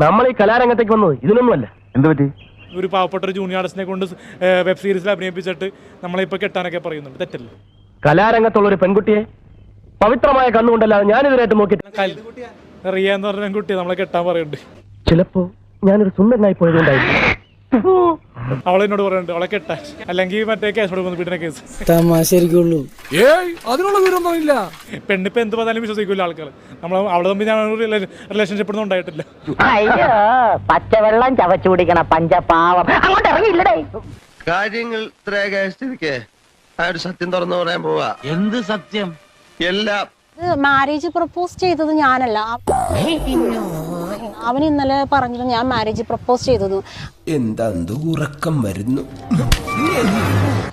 നമ്മൾ ഈ കലാരംഗത്തേക്ക് വന്നത് ഇതിനൊന്നുമല്ല. എന്ത് പറ്റി? ഒരു പാവപ്പെട്ട ഒരു ജൂനിയർ ആർട്ടിസ്റ്റിനെ കൊണ്ട് വെബ് സീരീസിൽ അഭിനയിപ്പിച്ചിട്ട് നമ്മളെ ഇപ്പൊ കെട്ടാനൊക്കെ പറയുന്നുണ്ട്. തെറ്റല്ല? കലാരംഗത്തുള്ള ഒരു പെൺകുട്ടിയെ പവിത്രമായ കണ്ണുകൊണ്ടല്ലാതെ ഞാനിതുവരായിട്ട് ഇതിനായിട്ട് നോക്കിയിട്ടില്ല റിയ എന്ന് പറഞ്ഞ പെൺകുട്ടിയെ നമ്മളെ കെട്ടാൻ പറയുന്നുണ്ട്. ചിലപ്പോ ഞാനൊരു സുന്ദരനായി പോയതുകൊണ്ടായിരിക്കും. അവളെന്നോട് പറയുന്നുണ്ട് അവളെ കെട്ടാൻ. അല്ലെങ്കിൽ മറ്റേ കേസ് കൊടുക്കുന്നു വീടിന്റെ കേസ് തമാശരിക്കുള്ളൂ പെണ്ണിപ്പോ എന്ത് പറഞ്ഞാലും വിശ്വസിക്കില്ല ആൾക്കാർ നമ്മൾ അവളെ തമ്മിൽ ഞാൻ റിലേഷൻഷിപ്പ് ഒന്നും ഉണ്ടായിട്ടില്ല. അയ്യോ പച്ചവെള്ളം ചവച്ചു കുടിക്കണ പഞ്ചപാവം. അങ്ങോട്ട് ഇറങ്ങിയില്ലടേ. കാര്യങ്ങൾ ഇത്രയൊക്കെ ആ ഒരു സത്യം തുറന്നു പറയാൻ പോവാ. എന്ത് സത്യം? എല്ലാം മാരേജ് പ്രപ്പോസ് ചെയ്തത് ഞാനല്ല. അവൻ ഇന്നലെ പറഞ്ഞിട്ട് ഞാൻ മാരേജ് പ്രപ്പോസ് ചെയ്തത് എന്താ ഉറക്കം വരുന്നു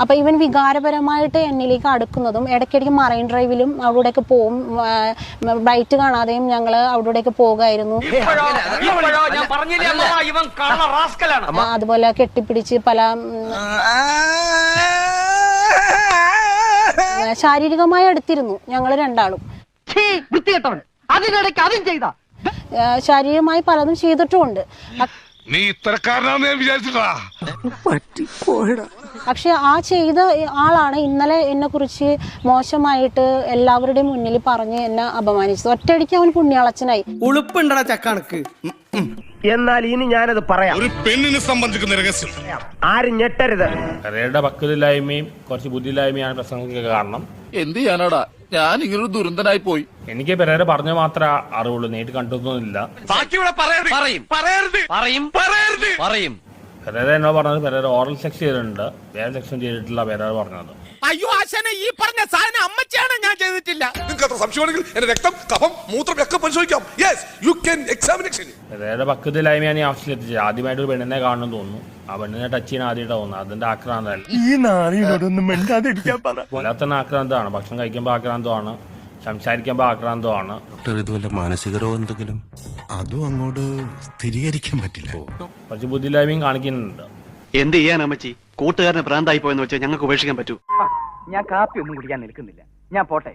അപ്പൊ ഇവൻ വികാരപരമായിട്ട് എന്നിലേക്ക് അടുക്കുന്നതും ഇടയ്ക്കിടയ്ക്ക് മറൈൻ ഡ്രൈവിലും അവിടെയൊക്കെ പോവും ബ്രൈറ്റ് കാണാതെയും ഞങ്ങൾ അവിടെയൊക്കെ പോകുമായിരുന്നു അതുപോലെ കെട്ടിപ്പിടിച്ച് പല ശാരീരികമായി അടുത്തിരുന്നു ഞങ്ങൾ രണ്ടാളും വൃത്തികെട്ടവൻ അതിനിടയ്ക്ക് അതും ചെയ്ത ശാരീരികമായി പലതും ചെയ്തിട്ടുമുണ്ട്. നീ ഇത്തരക്കാരനാന്ന് ഞാൻ വിചാരിച്ചിട്ടാ. പക്ഷെ ആ ചെയ്ത ആളാണ് ഇന്നലെ എന്നെ കുറിച്ച് മോശമായിട്ട് എല്ലാവരുടെയും മുന്നിൽ പറഞ്ഞ് എന്നെ അപമാനിച്ചത്. ഒറ്റയടിക്ക് അവൻ പുണ്യാളച്ചനായി. ഉളുപ്പുണ്ടടാ ചക്കണക്ക്. എന്നാൽ ഇനി ഞാനത് പറയാം. ഒരു പെണ്ണിനെ സംബന്ധിക്കുന്ന രഹസ്യം. ആരും ഞെട്ടരുത്. കരയുടെ പക്വതില്ലായ്മയും കുറച്ച് ബുദ്ധിയില്ലായ്മയാണ് പ്രശ്നങ്ങൾക്ക് കാരണം. എന്ത് ചെയ്യാനാടാ? ഞാൻ ഇങ്ങനൊരു ദുരന്തനായി പോയി. എനിക്ക് പെരേര പറഞ്ഞു മാത്രമേ അറിവുള്ളൂ. നേരിട്ട് കണ്ടൊന്നുമില്ല. ബാക്കിയുള്ള പറയരുത്. പറയും. പറയരുത്. പറയും. പറയരുത്. പറയും. പെരേര എന്നോട് പറഞ്ഞത് പെരേര ഓറൽ സെക്സ് ചെയ്തിട്ടുണ്ട്. വേറെ സെക്ഷൻ ചെയ്തിട്ടില്ല പെരേര പറഞ്ഞത്. അയ്യോ ആശാനെ ഈ പറഞ്ഞ സാധനം അമ്മച്ചാണ് ഞാൻ ചെയ്തിട്ടില്ല. നിങ്ങൾക്ക് അത്ര സംശയമാണെങ്കിൽ എന്റെ രക്തം കഫം മൂത്രം ഒക്കെ പരിശോധിക്കാം. യെസ് യു കെൻ എക്സാമിനേഷൻ വേറെ പക്വതയില്ലായ്മയാണ് ഈ ആവശ്യത്തിലെത്തിച്ചത് ആദ്യമായിട്ട് ഒരു പെണ്ണിനെ കാണുന്നു തോന്നുന്നു. ആ പെണ്ണിനെ ടച്ച് ചെയ്യാൻ ആദ്യമായിട്ട് തോന്നുന്നു അതിന്റെ ആക്രാന്തല്ല ഈ നാളിനോടൊന്നും മിണ്ടാതിരിക്കാൻ പറ. എല്ലാത്തന്നെ ആക്രാന്തമാണ്. ഭക്ഷണം കഴിക്കുമ്പോൾ ആക്രാന്തമാണ്. സംസാരിക്കുമ്പോൾ ആക്രാന്തമാണ്. ഇത് വല്ല മാനസിക രോഗം എന്തെങ്കിലും? അതും അങ്ങോട്ട് സ്ഥിരീകരിക്കാൻ പറ്റില്ല. കുറച്ച് ബുദ്ധിയില്ലായ്മയും കാണിക്കുന്നുണ്ട്. എന്ത് ചെയ്യാൻ അമ്മച്ചി? കൂട്ടുകാരനെ പ്രാന്തായി പോയെന്ന് വെച്ചാൽ ഞങ്ങൾക്ക് ഉപേക്ഷിക്കാൻ പറ്റൂ. ഞാൻ കാപ്പി ഒന്നും കുടിക്കാൻ നിൽക്കുന്നില്ല. ഞാൻ പോട്ടെ.